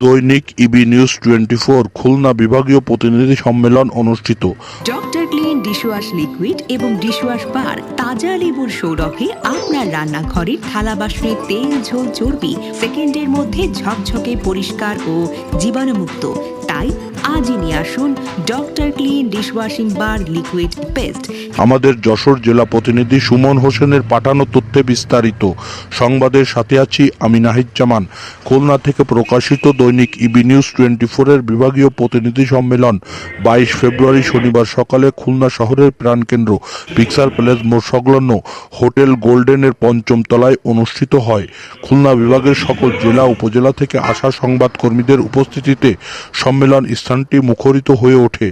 দৈনিক EB news twenty four Khulna বিভাগীয় প্রতিনিধি সম্মেলন অনুষ্ঠিত। ডক্টর ক্লিন, ডিশওয়াশ লিকুইড এবং ডিশওয়াশ বার, তাজা লেবুর সৌরভে আপনার রান্নাঘরের থালা বাসনে তেল, ঝোল, চর্বি, সেকেন্ডের মধ্যে ঝকঝকে পরিষ্কার ও জীবাণুমুক্ত। তাই আজই নিয়ে আসুন doctor clean dishwashing bar liquid paste. আমাদের যশোর জেলা প্রতিনিধি সুমন হোসেনের পাঠানো তথ্যে বিস্তারিত। সংবাদের সাথে আছি আমি নাহিদ জামান খুলনা থেকে প্রকাশিত দৈনিক ইবি নিউজ টোয়েন্টি ফোরের বিভাগীয় প্রতিনিধি সম্মেলন, বাইশ ফেব্রুয়ারি শনিবার সকালে খুলনা শহরের প্রাণকেন্দ্র, পিক্সার প্যালেস মোড় সংলগ্ন হোটেল গোল্ডেনের পঞ্চম তলায় অনুষ্ঠিত হয়। খুলনা বিভাগের সকল জেলা উপজেলা থেকে আসা সংবাদকর্মীদের উপস্থিতিতে সম্মেলন স্থানটি মুখরিত হয়ে ওঠে।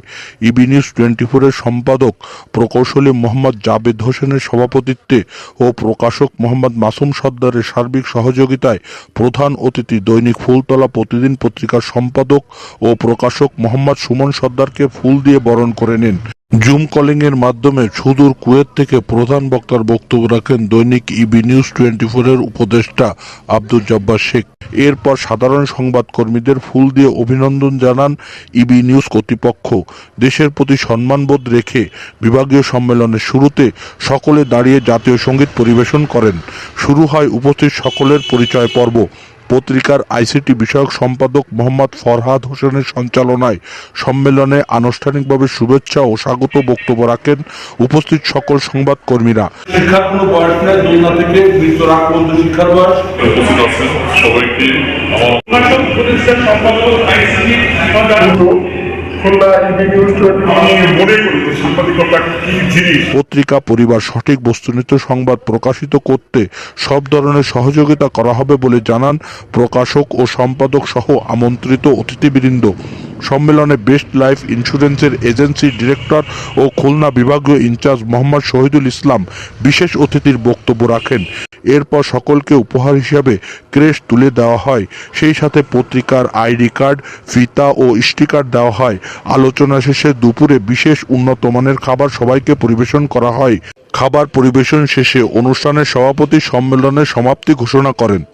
ইবি নিউজ টোয়েন্টি ফোরের সম্পাদক প্রকৌশলী মোহাম্মদ জাবেদ হোসেনের সভাপতিত্বে ও প্রকাশক মোহাম্মদ মাসুম সর্দারের সার্বিক সহযোগিতায় প্রধান অতিথি দৈনিক ফুলতলা প্রতিদিন পত্রিকার সম্পাদক ও প্রকাশক মোহাম্মদ সুমন সর্দারকে ফুল দিয়ে বরণ করে নেন। জুম কলিং এর মাধ্যমে সুদূর কুয়েত থেকে প্রধান বক্তার বক্তব্য রাখেন দৈনিক ইবি নিউজ টোয়েন্টি ফোরের উপদেষ্টা আব্দুল জব্বার শেখ। এরপর সাধারণ সংবাদকর্মীদের ফুল দিয়ে অভিনন্দন জানান ইবি নিউজ কর্তৃপক্ষ। দেশের প্রতি সম্মানবোধ রেখে বিভাগীয় সম্মেলনের শুরুতে সকলে দাঁড়িয়ে জাতীয় সংগীত পরিবেশন করেন। শুরু হয় উপস্থিত সকলের পরিচয় পর্ব। পত্রিকার আইসিটি বিষয়ক সম্পাদক মোহাম্মদ ফরহাদ হোসেনের সঞ্চালনায় সম্মেলনে আনুষ্ঠানিকভাবে শুভেচ্ছা ও স্বাগত বক্তব্য রাখেন উপস্থিত সকল সংবাদকর্মীরা। শিক্ষার কোনো বয়স নেই দুলনা থেকে মৃত্যুর আগ পর্যন্ত শিক্ষার বয়স। উপস্থিত আছেন সবাইকে। আমার সম্পাদক আইসিটি পত্রিকা, পরিবার, সঠিক বস্তুনিত সংবাদ প্রকাশিত করতে সব ধরনের সহযোগিতা করা হবে বলে জানান প্রকাশক ও সম্পাদক সহ আমন্ত্রিত অতিথিবৃন্দ। সম্মেলনে বেস্ট লাইফ ইন্স্যুরেন্সের এজেন্সি ডিরেক্টর ও খুলনা বিভাগীয় ইনচার্জ মোহাম্মদ শহীদুল ইসলাম বিশেষ অতিথির বক্তব্য রাখেন। এরপর সকলকে উপহার হিসাবে ক্রেশ তুলে দেওয়া হয়। সেই সাথে পত্রিকার আইডি কার্ড, ফিতা ও স্টিকার দেওয়া হয়। আলোচনা শেষে দুপুরে বিশেষ উন্নত মানের খাবার সবাইকে পরিবেশন করা হয়। খাবার পরিবেশন শেষে অনুষ্ঠানের সভাপতি সম্মেলনের সমাপ্তি ঘোষণা করেন।